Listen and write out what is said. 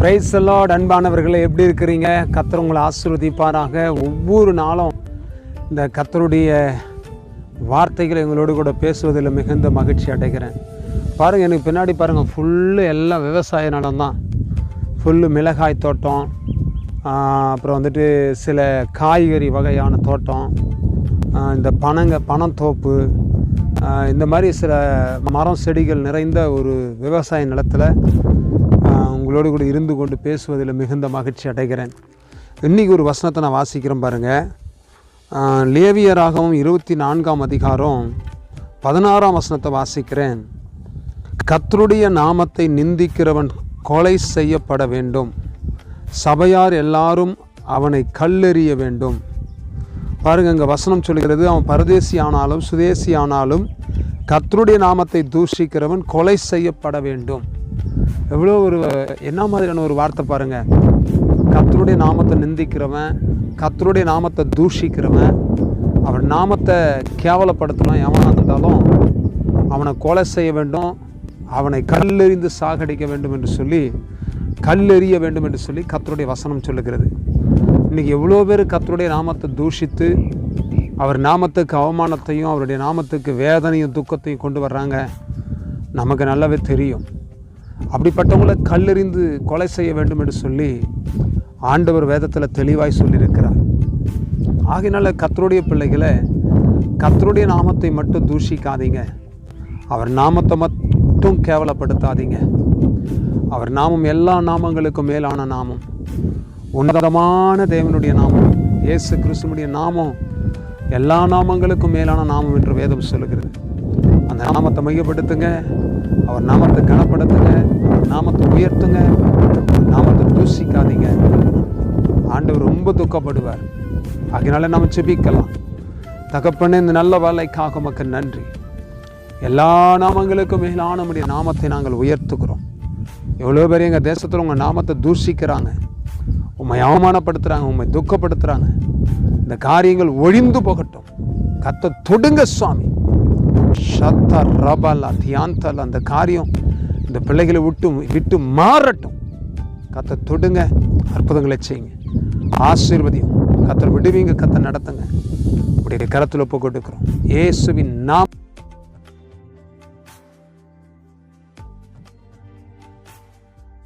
Price எல்லாம் அன்பானவர்களை எப்படி இருக்கிறீங்க? கத்தர் உங்களை ஒவ்வொரு நாளும் இந்த கத்தருடைய வார்த்தைகளை எங்களோடு கூட பேசுவதில் மிகுந்த மகிழ்ச்சி அடைகிறேன். பாருங்கள் எனக்கு பின்னாடி பாருங்கள் ஃபுல்லு எல்லாம் விவசாய நிலம் தான். ஃபுல்லு மிளகாய் தோட்டம் அப்புறம் வந்துட்டு சில காய்கறி வகையான தோட்டம் இந்த பனங்க பனந்தோப்பு இந்த மாதிரி சில மரம் செடிகள் நிறைந்த ஒரு விவசாய நிலத்தில் உங்களோடு கூட இருந்து கொண்டு பேசுவதில் மிகுந்த மகிழ்ச்சி அடைகிறேன். இன்றைக்கி ஒரு வசனத்தை நான் வாசிக்கிறேன் பாருங்கள் லேவியராகவும் இருபத்தி நான்காம் அதிகாரம் பதினாறாம் வசனத்தை வாசிக்கிறேன். கத்தருடைய நாமத்தை நிந்திக்கிறவன் கொலை செய்யப்பட வேண்டும். சபையார் எல்லாரும் அவனை கல்லெறிய வேண்டும். பாருங்க இங்கே வசனம் சொல்கிறது அவன் பரதேசி ஆனாலும் சுதேசி ஆனாலும் கத்தருடைய நாமத்தை தூஷிக்கிறவன் கொலை செய்யப்பட வேண்டும். எவ்வளோ ஒரு என்ன மாதிரியான ஒரு வார்த்தை பாருங்கள் கத்தருடைய நாமத்தை நிந்திக்கிறவன் கத்தருடைய நாமத்தை தூஷிக்கிறவன் அவன் நாமத்தை கேவலப்படுத்தணும் எவனாக இருந்தாலும் அவனை கொலை செய்ய வேண்டும் அவனை கல்லெறிந்து சாகடிக்க வேண்டும் என்று சொல்லி கல்லெறிய வேண்டும் என்று சொல்லி கத்தருடைய வசனம் சொல்லுகிறது. இன்றைக்கி எவ்வளோ பேர் கத்தருடைய நாமத்தை தூஷித்து அவர் நாமத்துக்கு அவமானத்தையும் அவருடைய நாமத்துக்கு வேதனையும் துக்கத்தையும் கொண்டு வர்றாங்க. நமக்கு நல்லாவே தெரியும். அப்படிப்பட்டவங்களை கல்லெறிந்து கொலை செய்ய வேண்டும் என்று சொல்லி ஆண்டவர் வேதத்தில் தெளிவாய் சொல்லியிருக்கிறார். ஆகினால கத்தருடைய பிள்ளைகளை கத்தருடைய நாமத்தை மட்டும் தூஷிக்காதீங்க. அவர் நாமத்தை மட்டும் கேவலப்படுத்தாதீங்க. அவர் நாமம் எல்லா நாமங்களுக்கும் மேலான நாமம். உன்னதமான தேவனுடைய நாமம் இயேசு கிறிஸ்துவனுடைய நாமம் எல்லா நாமங்களுக்கும் மேலான நாமம் என்று வேதம் சொல்லுகிறது. அந்த நாமத்தை மையப்படுத்துங்க. அவர் நாமத்தை கனப்படுத்துங்க நாமத்தை உயர்த்துங்க நாமத்தை தூசிக்காதீங்க. ஆண்டவர் ரொம்ப துக்கப்படுவார். அதனால நம்ம செபிக்கலாம் தகப்பனே இந்த நல்ல வேலைக்காக மக்கள் நன்றி. எல்லா நாமங்களுக்கும் மேலான நம்முடைய நாமத்தை நாங்கள் உயர்த்துக்கிறோம் எவ்வளோ பேர் எங்கள் தேசத்தில் உங்கள் நாமத்தை தூஷிக்கிறாங்க உண்மை அவமானப்படுத்துகிறாங்க உண்மை துக்கப்படுத்துகிறாங்க இந்த காரியங்கள் ஒழிந்து போகட்டும். கத்த தொடுங்க சுவாமி. ஷத்த ரபலா தியாந்தல் அந்த காரியம் இந்த பிள்ளைகளை விட்டு விட்டு மாறட்டும். கத்தை தொடுங்க அற்புதங்களை செய்யுங்க. ஆசீர்வதியும். கத்தர் விடுவீங்க கத்த நடத்துங்க. உடைய கரத்தில் ஒப்பு கொடுக்குறோம். இயேசுவின் நாம்